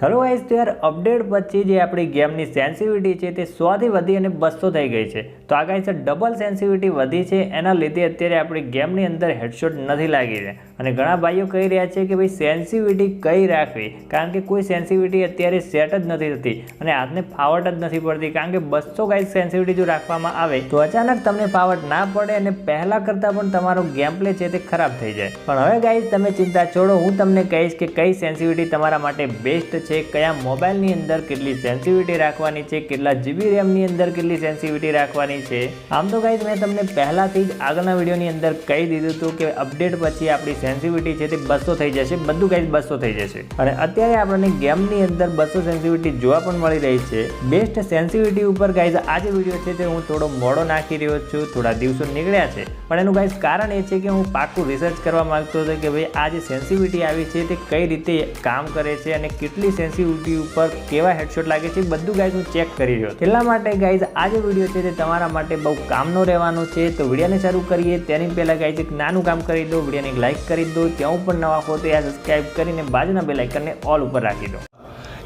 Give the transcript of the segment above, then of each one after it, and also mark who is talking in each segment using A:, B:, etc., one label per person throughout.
A: Hello guys તો યાર update પછી જે આપણી ગેમની સેન્સિટિવિટી છે તે સોથી વધી અને બસો થઈ ગઈ છે. તો આ છે ડબલ સેન્સિટિવિટી વધી છે. એના લીધે અત્યારે આપણી ગેમની અંદર હેડશોટ નથી લાગી રહે. અને ઘણા ભાઈઓ કહી રહ્યા છે કે ભાઈ સેન્સિટિવિટી કઈ રાખવી? કારણ કે કોઈ સેન્સિટિવિટી અત્યારે સેટ જ નથી થતી અને હાથને ફાવટ જ નથી પડતી. કારણ કે બસો ગાઈઝ સેન્સિટિવિટી જો રાખવામાં આવે, તો અચાનક તમને ફાવટ ના પડે અને પહેલાં કરતાં પણ તમારો ગેમ પ્લે છે તે ખરાબ થઈ જાય. પણ હવે ગાઈઝ, તમે ચિંતા છોડો. હું તમને કહીશ કે કઈ સેન્સિટિવિટી તમારા માટે બેસ્ટ છે, કયા મોબાઈલની અંદર કેટલી સેન્સિટિવિટી રાખવાની છે, કેટલા જીબી રેમની અંદર કેટલી સેન્સિટિવિટી રાખવાની છે. આમ તો ગાઈઝ મેં તમને પહેલાથી જ આગળના વિડીયોની અંદર કહી દીધું હતું કે અપડેટ પછી આપણી સેન્સિટિવિટી છે તે બસો થઈ જશે. બધું ગાઈઝ બસો થઈ જશે. અને અત્યારે આપણને ગેમની અંદર બસો સેન્સિટિવિટી જોવા પણ મળી રહી છે. બેસ્ટ સેન્સિટિવિટી ઉપર ગાઈઝ આ જે વીડિયો છે તે હું થોડો મોડો નાખી રહ્યો છું. થોડા દિવસો નીકળ્યા છે. પણ એનું ગાઈઝ કારણ એ છે કે હું પાકું રિસર્ચ કરવા માગતો હતો કે ભાઈ આ જે સેન્સિટિવિટી આવી છે તે કઈ રીતે કામ કરે છે અને કેટલી સેન્સિટિવિટી ઉપર કેવા હેડશોટ લાગે છે બધું ગાઈઝ હું ચેક કરી રહ્યો. એટલા માટે ગાઈઝ આ જે વીડિયો છે તે તમારા માટે બહુ કામનો રહેવાનો છે તો વિડીયોને શરૂ કરીએ તેની પહેલાં ગાઈઝ એક નાનું કામ કરી દો વિડીયોને એક લાઇક કરી દો ત્યાં પણ નવા હો તો યાર સબસ્ક્રાઇબ કરીને બાજુના બે લાઇકનને ઓલ ઉપર રાખી દો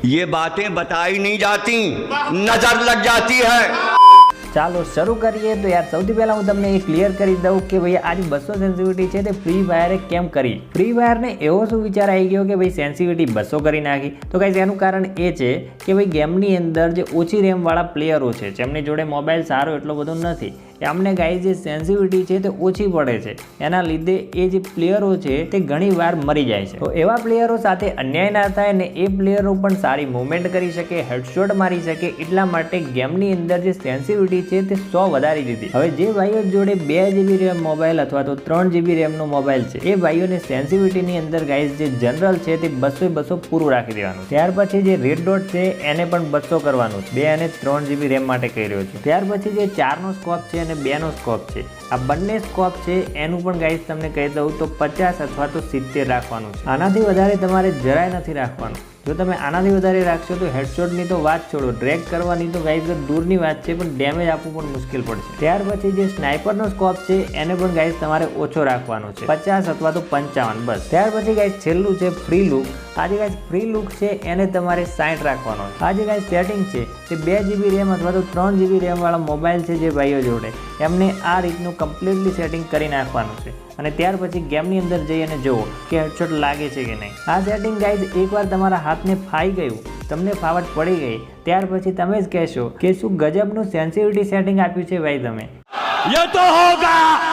B: ये बातें बताई नहीं जाती नजर लग जाती है
A: ચાલો શરૂ કરીએ. તો યાર, સૌથી પહેલાં હું તમને એ ક્લિયર કરી દઉં કે ભાઈ આ જે બસો સેન્સિટિવિટી છે તે ફ્રી ફાયરે કેમ કરી? ફ્રી ફાયરને એવો શું વિચાર આવી ગયો કે ભાઈ સેન્સિટિવિટી બસો કરી નાખી? તો કાંઈ એનું કારણ એ છે કે ભાઈ ગેમની અંદર જે ઓછી રેમવાળા પ્લેયરો છે, જેમની જોડે મોબાઈલ સારો એટલો બધો નથી એમને ગાય જે સેન્સિટિવિટી છે તે ઓછી પડે છે. એના લીધે એ જે પ્લેયરો છે તે ઘણી વાર મરી જાય છે. તો એવા પ્લેયરો સાથે અન્યાય ના થાય અને એ પ્લેયરો પણ સારી મૂવમેન્ટ કરી શકે હેડશોટ મારી શકે, એટલા માટે ગેમની અંદર જે સેન્સિટિવિટી છે તે સો વધારી દીધી. હવે જે ભાઈઓ જોડે બે જીબી રેમ મોબાઈલ અથવા તો ત્રણ જીબી રેમનો મોબાઈલ છે, એ ભાઈઓને સેન્સિટિવિટીની અંદર ગાઈઝ જે જનરલ છે તે બસો બસો પૂરું રાખી દેવાનું. ત્યાર પછી જે રેડ ડોટ છે, એને પણ બસો કરવાનું બે અને ત્રણ જીબી રેમ માટે કહી રહ્યો છું. ત્યાર પછી જે ચારનો સ્કોપ છે અને બેનો સ્કોપ છે. આ બંને સ્કોપ છે, એનું પણ ગાઈઝ તમને કહી દઉં તો પચાસ અથવા તો સિત્તેર રાખવાનું છે. આનાથી વધારે તમારે જરાય નથી રાખવાનું. જો તમે આનાથી વધારે રાખશો તો હેડશોટની તો વાત છોડો. ડ્રેગ કરવાની તો ગાઈઝ દૂરની વાત છે, પણ ડેમેજ આપવું પણ મુશ્કેલ પડશે. ત્યાર પછી જે સ્નાઇપરનો સ્કોપ છે, એને પણ ગાઈઝ તમારે ઓછો રાખવાનો છે. પચાસ અથવા તો પંચાવન, બસ. ત્યાર પછી ગાઈઝ છેલ્લું છે ફ્રી લુક આજે ગાઈઝ ફ્રી લુક છે, એને તમારે સાઈઠ રાખવાનો આજે ગાઈઝ સેટિંગ છે તે બે જીબી રેમ અથવા તો ત્રણ જીબી રેમવાળા મોબાઈલ છે જે ભાઈઓ જોડે. એમને આ રીતનું કમ્પ્લીટલી સેટિંગ કરી નાખવાનું છે. અને ત્યાર પછી ગેમની અંદર જઈ અને જુઓ કે હેડશોટ લાગે છે કે નહીં. આ સેટિંગ ગાઈઝ એકવાર તમારા હાથને ફાઈ ગયું, તમને ફાવટ પડી ગઈ, ત્યાર પછી તમે જ કહેશો કે શું ગજબનું સેન્સિટિવિટી સેટિંગ આપ્યું છે ભાઈ તમે.
B: યે તો હોગા!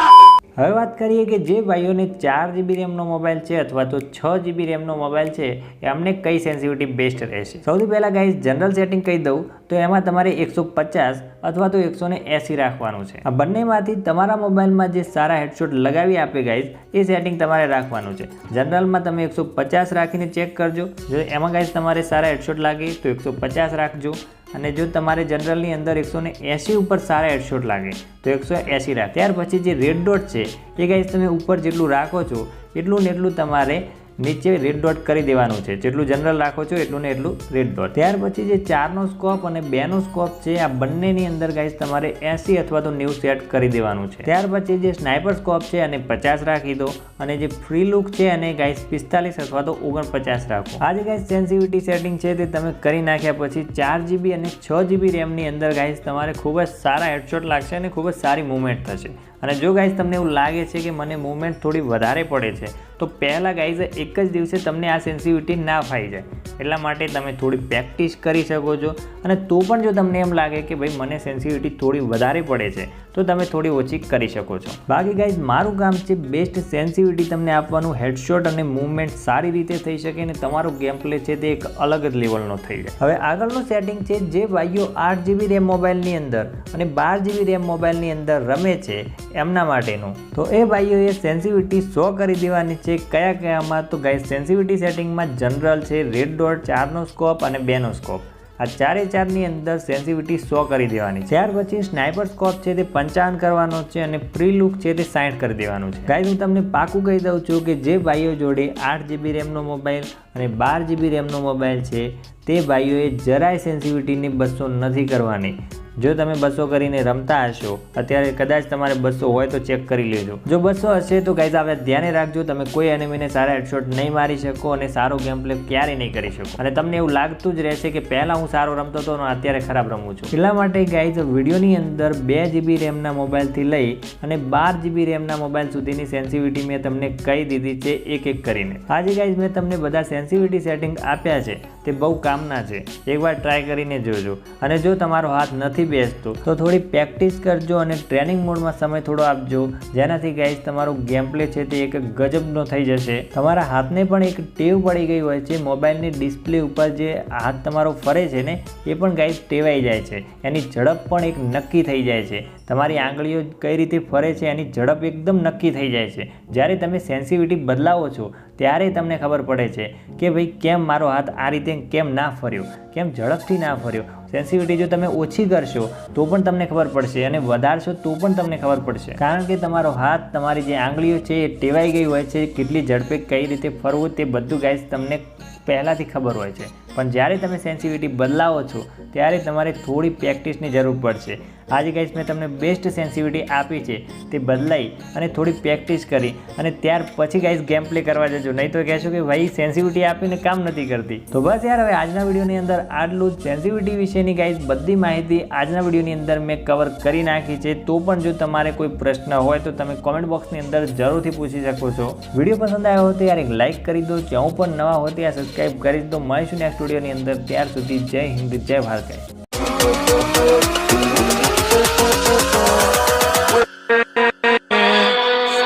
A: હવે વાત કરીએ કે જે ભાઈઓને ચાર જીબી રેમનો મોબાઈલ છે અથવા તો છ જીબી રેમનો મોબાઈલ છે એમને કઈ સેન્સિટિવિટી બેસ્ટ રહેશે? સૌથી પહેલાં ગાઈઝ જનરલ સેટિંગ કહી દઉં, તો એમાં તમારે એકસો પચાસ અથવા તો એકસો એંસી રાખવાનું છે. આ બંનેમાંથી તમારા મોબાઈલમાં જે સારા હેડશોટ લગાવી આપે ગાઈઝ એ સેટિંગ તમારે રાખવાનું છે. જનરલમાં તમે એકસો પચાસ રાખીને ચેક કરજો. જો એમાં ગાઈઝ તમારે સારા હેડશોટ લાગે તો એકસો પચાસ રાખજો. અને જો તમારે જનરલની અંદર એકસો ને એંસી ઉપર સારા હેડશોટ લાગે, તો એકસો એંસી રાખ ત્યાર પછી જે રેડ ડોટ છે, એ ગાઈઝ તમે ઉપર જેટલું રાખો છો, એટલું ને એટલું તમારે નીચે રેડ ડોટ કરી દેવાનું છે. જેટલું જનરલ રાખો છો એટલું ને એટલું રેડ ડોટ ત્યાર પછી જે ચારનો સ્કોપ અને બેનો સ્કોપ છે, આ બંનેની અંદર ગાઈઝ તમારે એંસી અથવા તો નેવું સેટ કરી દેવાનું છે. ત્યાર પછી જે સ્નાઇપર સ્કોપ છે અને પચાસ રાખી દો અને જે ફ્રી લુક છે અને ગાઈઝ પિસ્તાલીસ અથવા તો ઓગણપચાસ રાખો. આ જે ગાઈઝ સેન્સિટિવિટી સેટિંગ છે તે તમે કરી નાખ્યા પછી ચાર જીબી અને છ જીબી રેમની અંદર ગાઈઝ તમારે ખૂબ જ સારા હેડશોટ લાગશે અને ખૂબ જ સારી મુવમેન્ટ થશે. અને જો ગાઈઝ તમને એવું લાગે છે કે મને મૂવમેન્ટ થોડી વધારે પડે છે, તો પહેલાં ગાઈઝ એક જ દિવસે તમને આ સેન્સિટિવિટી ના ફાઈ જાય. એટલા માટે તમે થોડી પ્રેક્ટિસ કરી શકો છો. અને તો પણ જો તમને એમ લાગે કે ભાઈ મને સેન્સિટિવિટી થોડી વધારે પડે છે, તો તમે થોડી ઓછી કરી શકો છો. બાકી ગાઈઝ મારું કામ છે બેસ્ટ સેન્સિટિવિટી તમને આપવાનું. હેડશોટ અને મૂવમેન્ટ સારી રીતે થઈ શકે અને તમારો ગેમ પ્લે છે તે એક અલગ જ લેવલનો થઈ જાય. હવે આગળનું સેટિંગ છે જે ભાઈઓ આઠ જીબી રેમ મોબાઈલની અંદર અને બાર જીબી રેમ મોબાઈલની અંદર રમે છે એમના માટેનું. તો એ ભાઈઓએ સેન્સિટિવિટી સો કરી દેવાની છે. કયા કયામાં? તો ગાઈઝ સેન્સિટિવિટી સેટિંગમાં જનરલ છે રેડ ડોટ ચારનો સ્કોપ અને બેનો સ્કોપ આ ચારે ચારની અંદર સેન્સિટિવિટી સો કરી દેવાની. ત્યાર પછી સ્નાઇપર સ્કોપ છે તે પંચાવન કરવાનો છે અને ફ્રી લુક છે તે સાઠ કરી દેવાનું છે. ગાઈઝ હું તમને પાકું કહી દઉં છું કે જે ભાઈઓ જોડે આઠ જીબી રેમનો મોબાઈલ અને બાર જીબી રેમનો મોબાઈલ છે, તે ભાઈઓએ જરાય સેન્સિટિવિટીની બસો નથી કરવાની. જો તમે બસો કરીને રમતા હશો, અત્યારે કદાચ તમારે બસો હોય તો ચેક કરી લેજો. જો બસો હશે તો ગાઈઝ આપણે ધ્યાને રાખજો, તમે કોઈ એનિમીને સારા હેડશોટ નહીં મારી શકો અને સારો ગેમ પ્લે ક્યારેય નહીં કરી શકો. અને તમને એવું લાગતું જ રહેશે કે પહેલાં હું સારો રમતો હતો અને અત્યારે ખરાબ રમું છું. એટલા માટે ગાઈઝ વિડીયોની અંદર બે જીબી રેમના મોબાઈલથી લઈ અને બાર જીબી રેમના મોબાઈલ સુધીની સેન્સિટિવિટી મેં તમને કહી દીધી છે એક એક કરીને. આજે ગાઈઝ મેં તમને બધા સેન્સિટિવિટી સેટિંગ આપ્યા છે, તે બહુ કામના છે. એકવાર ટ્રાય કરીને જોજો. અને જો તમારો હાથ નથી બેસતો. તો થોડી પ્રેક્ટિસ કરજો અને ટ્રેનિંગ મોડમાં સમય થોડો આપજો. જેનાથી ગાઈઝ તમારું ગેમ પ્લે છે તે એક ગજબનો થઈ જશે. તમારા હાથને પણ એક ટેવ પડી ગઈ હોય છે. મોબાઈલની ડિસ્પ્લે ઉપર જે હાથ તમારો ફરે છે ને, એ પણ ગાઈઝ ટેવાઈ જાય છે. એની ઝડપ પણ એક નક્કી થઈ જાય છે. તમારી આંગળીઓ કઈ રીતે ફરે છે, એની ઝડપ એકદમ નક્કી થઈ જાય છે. જ્યારે તમે સેન્સિટિવિટી બદલાવો છો, ત્યારે તમને ખબર પડે છે કે ભાઈ, કેમ મારો હાથ આ રીતે, કેમ ના ફર્યો? કેમ ઝડપથી ના ફર્યો? સેન્સિટિવિટી જો તમે ઓછી કરશો, તો પણ તમને ખબર પડશે અને વધારશો, તો પણ તમને ખબર પડશે. કારણ કે તમારો હાથ, તમારી જે આંગળીઓ છે, એ ટેવાઈ ગઈ હોય છે, કેટલી ઝડપે કઈ રીતે ફરવું તે બધું ગાઈઝ તમને પહેલાંથી ખબર હોય છે. પણ જ્યારે તમે સેન્સિટિવિટી બદલાવો છો, ત્યારે તમારે થોડી પ્રેક્ટિસની જરૂર પડશે. આજે ગાઈસ મેં તમને બેસ્ટ સેન્સિટિવિટી આપી છે, તે બદલાઈ અને થોડી પ્રેક્ટિસ કરી અને ત્યાર પછી ગાઈસ ગેમ પ્લે કરવા જજો. નહીં તો કહેશો કે ભાઈ સેન્સિટિવિટી આપીને કામ નથી કરતી. તો બસ યાર, હવે આજના વિડીયોની અંદર આટલું જ સેન્સિટિવિટી વિશેની ગાઈસ બધી માહિતી આજના વિડીયોની અંદર મેં કવર કરી નાખી છે. તો પણ જો તમારે કોઈ પ્રશ્ન હોય તો તમે કોમેન્ટ બોક્સની અંદર જરૂરથી પૂછી શકો છો. વીડિયો પસંદ આવ્યો હોય તો યાર એક લાઇક કરી દો. જ્યાં પણ નવા હોય ત્યાં સબસ્ક્રાઈબ કરી દો. મળીશું નેક્સ્ટ વિડીયોની અંદર. ત્યાર સુધી જય હિન્દ, જય ભારત.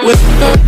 C: With